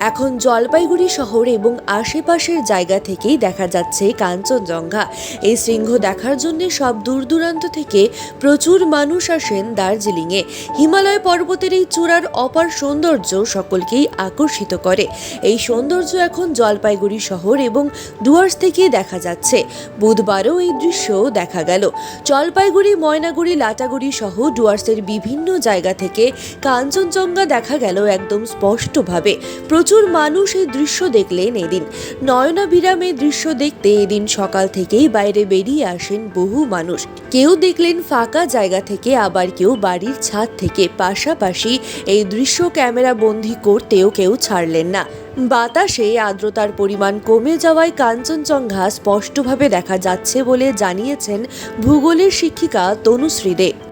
এখন জলপাইগুড়ি শহর এবং আশেপাশের জায়গা থেকেই দেখা যাচ্ছে কাঞ্চনজঙ্ঘা। এই শৃঙ্গ দেখার জন্য সব দূর দূরান্ত থেকে প্রচুর মানুষ আসেন দার্জিলিংয়ে। হিমালয় পর্বতের এই চূড়ার অপার সৌন্দর্য সকলকেই আকর্ষিত করে। এই সৌন্দর্য এখন জলপাইগুড়ি শহর এবং ডুয়ার্স থেকে দেখা যাচ্ছে। বুধবারও এই দৃশ্য দেখা গেল। জলপাইগুড়ি, ময়নাগুড়ি, লাটাগুড়ি সহ ডুয়ার্সের বিভিন্ন জায়গা থেকে কাঞ্চনজঙ্ঘা দেখা গেল একদম স্পষ্টভাবে। প্রচুর মানুষ এই দৃশ্য দেখলেন এদিন। নয়নাভিরাম এই দৃশ্য দেখতে এদিন সকাল থেকেই বাইরে বেরিয়ে আসেন বহু মানুষ। কেউ দেখলেন ফাঁকা জায়গা থেকে, আবার কেউ বাড়ির ছাদ থেকে। পাশাপাশি এই দৃশ্য ক্যামেরা বন্দি করতেও কেউ ছাড়লেন না। বাতাসে আর্দ্রতার পরিমাণ কমে যাওয়ায় কাঞ্চনজঙ্ঘা স্পষ্টভাবে দেখা যাচ্ছে বলে জানিয়েছেন ভূগোলের শিক্ষিকা তনুশ্রী দে।